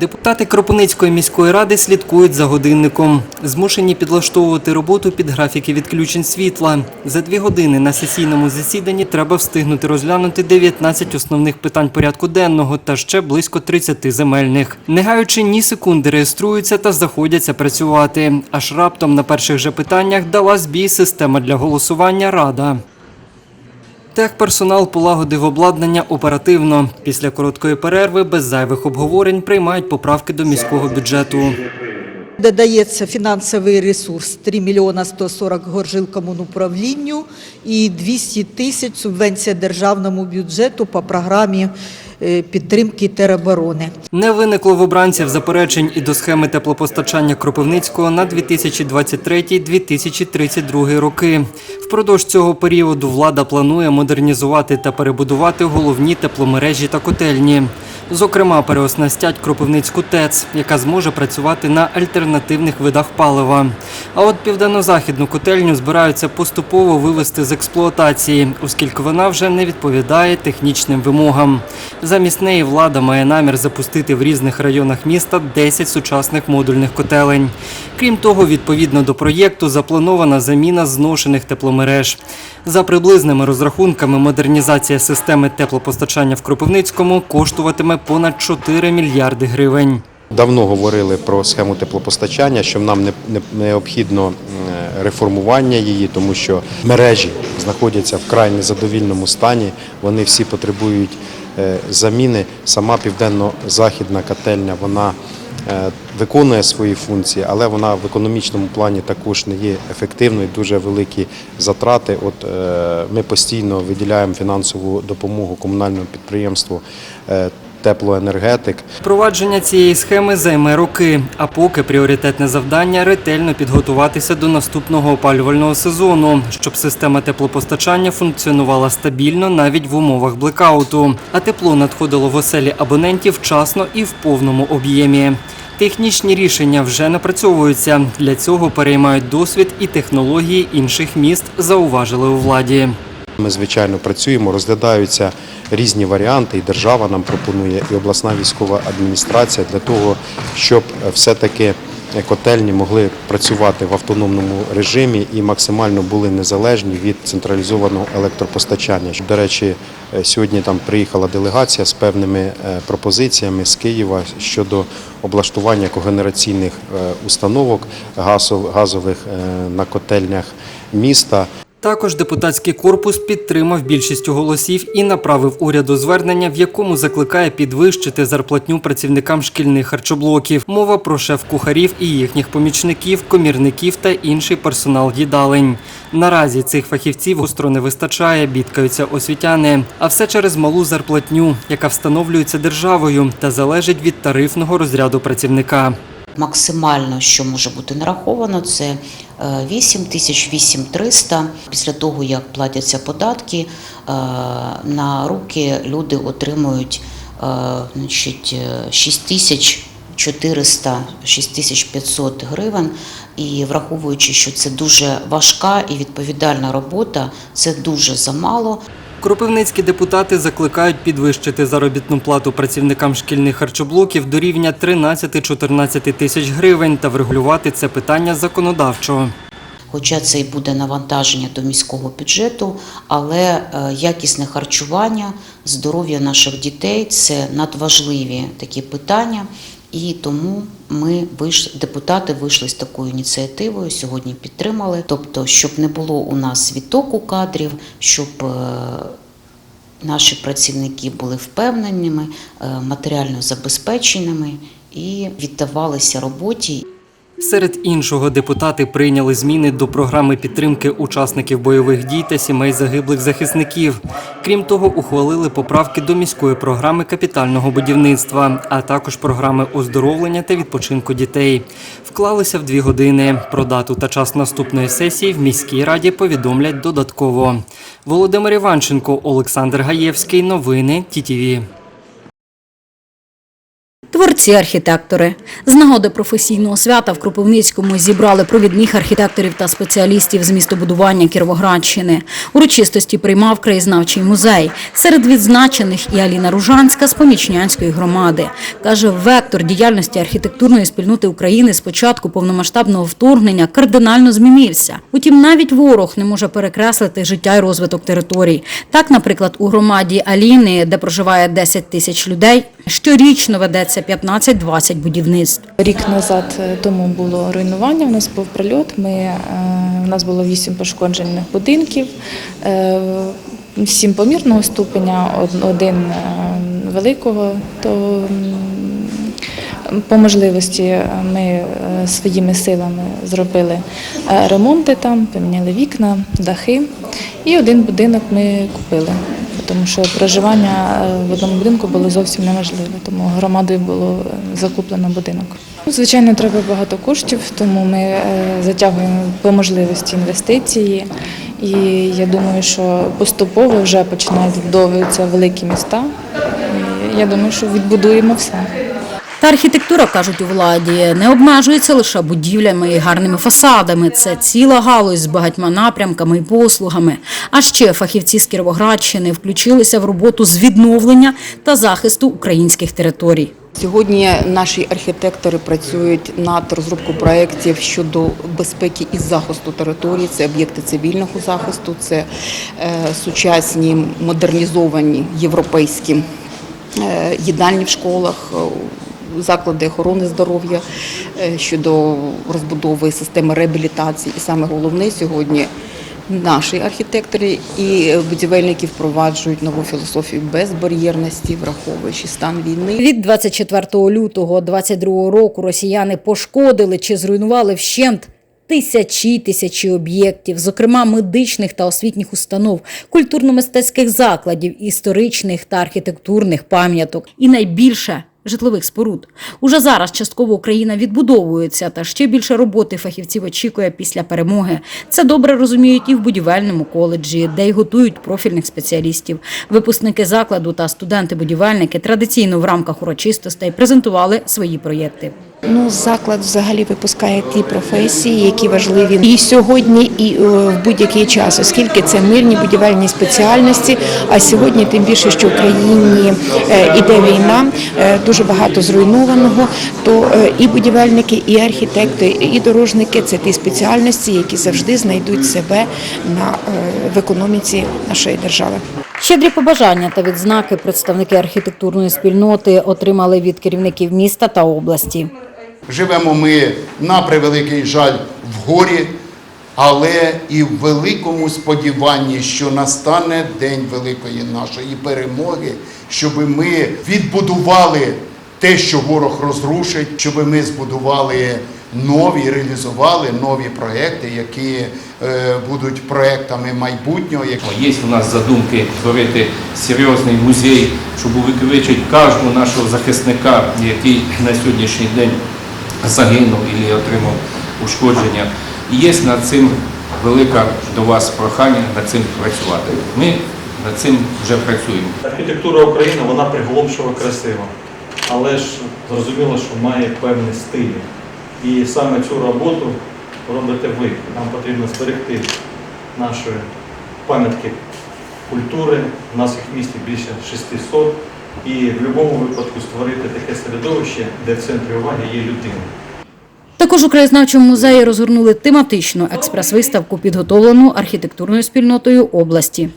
Депутати Кропивницької міської ради слідкують за годинником. Змушені підлаштовувати роботу під графіки відключень світла. За дві години на сесійному засіданні треба встигнути розглянути 19 основних питань порядку денного та ще близько 30 земельних. Не гаючи ні секунди, реєструються та заходяться працювати. Аж раптом на перших же питаннях дала збій система для голосування Рада. Техперсонал полагодив обладнання оперативно. Після короткої перерви без зайвих обговорень приймають поправки до міського бюджету. Додається фінансовий ресурс 3 мільйона 140 горжилкомунуправлінню і 200 тисяч субвенція державному бюджету по програмі е, підтримки тероборони. Не виникло в обранців заперечень і до схеми теплопостачання Кропивницького на 2023-2032 роки. Впродовж цього періоду влада планує модернізувати та перебудувати головні тепломережі та котельні. Зокрема, переоснастять Кропивницьку ТЕЦ, яка зможе працювати на альтернативних видах палива. А от південно-західну котельню збираються поступово вивести з експлуатації, оскільки вона вже не відповідає технічним вимогам. Замість неї влада має намір запустити в різних районах міста 10 сучасних модульних котелень. Крім того, відповідно до проєкту запланована заміна зношених тепломереж. За приблизними розрахунками, модернізація системи теплопостачання в Кропивницькому коштуватиме понад 4 мільярди гривень. Давно говорили про схему теплопостачання, що нам не, не- необхідно реформування її, тому що мережі знаходяться в край незадовільному стані. Вони всі потребують е, заміни. Сама південно-західна котельня вона е, виконує свої функції, але вона в економічному плані також не є ефективною. Дуже великі затрати. От е, ми постійно виділяємо фінансову допомогу комунальному підприємству. Теплоенергетик Впровадження цієї схеми займе роки, а поки пріоритетне завдання ретельно підготуватися до наступного опалювального сезону, щоб система теплопостачання функціонувала стабільно навіть в умовах блекауту, а тепло надходило в оселі абонентів вчасно і в повному об'ємі. Технічні рішення вже напрацьовуються. Для цього переймають досвід і технології інших міст, зауважили у владі. Ми звичайно працюємо, розглядаються різні варіанти, і держава нам пропонує, і обласна військова адміністрація для того, щоб е, все-таки котельні могли працювати в автономному режимі і максимально були незалежні від централізованого електропостачання. До речі, е, сьогодні там приїхала делегація з певними е, пропозиціями з Києва щодо облаштування когенераційних е, установок газових е, на котельнях міста. Також депутатський корпус підтримав більшістю голосів і направив уряду звернення, в якому закликає підвищити зарплатню працівникам шкільних харчоблоків. Мова про шеф-кухарів і їхніх помічників, комірників та інший персонал їдалень. Наразі цих фахівців остро не вистачає, бідкаються освітяни. А все через малу зарплатню, яка встановлюється державою та залежить від тарифного розряду працівника. Максимально, що може бути нараховано, це е, 8 тисяч 8300. Після того, як платяться податки, е, на руки люди отримують е, значить, е, 6 тисяч 400 6500 гривень. І враховуючи, що це дуже важка і відповідальна робота, це дуже замало. Кропивницькі депутати закликають підвищити заробітну плату працівникам шкільних харчоблоків до рівня 13-14 тисяч гривень та врегулювати це питання законодавчо. Хоча це і буде навантаження до міського бюджету, але е, якісне харчування, здоров'я наших дітей це надважливі такі питання. І тому ми депутати вийшли з такою ініціативою. Сьогодні підтримали. Тобто, щоб не було у нас відтоку кадрів, щоб е, наші працівники були впевненими, е, матеріально забезпеченими і віддавалися роботі. Серед іншого, депутати прийняли зміни до програми підтримки учасників бойових дій та сімей загиблих захисників. Крім того, ухвалили поправки до міської програми капітального будівництва, а також програми оздоровлення та відпочинку дітей. Вклалися в дві години. Про дату та час наступної сесії в міській раді повідомлять додатково. Володимир Іванченко, Олександр Гаєвський. Новини ТІТІВІ. Творці-архітектори з нагоди професійного свята в Кропивницькому зібрали провідних архітекторів та спеціалістів з містобудування Кіровоградщини. Урочистості приймав краєзнавчий музей. Серед відзначених і Аліна Ружанська з помічнянської громади каже, вектор діяльності архітектурної спільноти України з початку повномасштабного вторгнення кардинально змінився. Утім, навіть ворог не може перекреслити життя і розвиток територій. Так, наприклад, у громаді Аліни, де проживає 10 тисяч людей, щорічно ведеться 15-20 будівництв. Рік назад е, тому було руйнування. У нас був прильот. Ми е, у нас було вісім пошкоджених будинків, е, сім помірного ступеня, один е, великого. То по можливості е, ми е, своїми силами зробили е, ремонти там, поміняли вікна, дахи. І один будинок ми купили, тому що проживання е, в одному будинку було зовсім неможливе, тому громадою було е, закуплено будинок. Ну, Звичайно, треба багато коштів, тому ми е, затягуємо по можливості інвестиції. І я думаю, що поступово вже починають відбудовуватися великі міста. І я думаю, що відбудуємо все. Та архітектура, кажуть у владі, не обмежується лише будівлями і гарними фасадами. Це ціла галузь з багатьма напрямками і послугами. А ще фахівці з Кіровоградщини включилися в роботу з відновлення та захисту українських територій. Сьогодні наші архітектори працюють над розробкою проєктів щодо безпеки і захисту території. Це об'єкти цивільного захисту, це е, сучасні модернізовані європейські е, їдальні в школах. Заклади охорони здоров'я е, щодо розбудови системи реабілітації, і саме головне сьогодні наші архітектори і будівельники впроваджують нову філософію безбар'єрності, враховуючи стан війни. Від 24 лютого 22 року росіяни пошкодили чи зруйнували вщент тисячі тисячі об'єктів, зокрема медичних та освітніх установ, культурно-мистецьких закладів, історичних та архітектурних пам'яток. І найбільше житлових споруд. Уже зараз частково Україна відбудовується, та ще більше роботи фахівців очікує після перемоги. Це добре розуміють і в будівельному коледжі, де й готують профільних спеціалістів. Випускники закладу та студенти-будівельники традиційно в рамках урочистостей презентували свої проєкти. Ну, заклад взагалі випускає ті професії, які важливі і сьогодні, і е, в будь-який час, оскільки це мирні будівельні спеціальності. А сьогодні, тим більше, що в країні е, іде війна, е, дуже багато зруйнованого. То і будівельники, і архітекти, і дорожники це ті спеціальності, які завжди знайдуть себе на в економіці нашої держави. Щедрі побажання та відзнаки представники архітектурної спільноти отримали від керівників міста та області. Живемо ми на превеликий жаль в горі, але і в великому сподіванні, що настане день великої нашої перемоги, щоб ми відбудували те, що ворог розрушить, щоб ми збудували нові, реалізували нові проекти, які е, будуть проектами майбутнього. Є у нас задумки створити серйозний музей, щоб увековечити кожного нашого захисника, який на сьогоднішній день загинув і отримав ушкодження. І є над цим велике до вас прохання над цим працювати. Ми над цим вже працюємо. Архітектура України вона приголомшива красива, але ж зрозуміло, що має певний стиль. І саме цю роботу робите ви. Нам потрібно зберегти наші пам'ятки культури. У нас їх в місті більше 600. І в будь-якому випадку створити таке середовище, де в центрі уваги є людина. Також у краєзнавчому музеї розгорнули тематичну експрес-виставку, підготовлену архітектурною спільнотою області.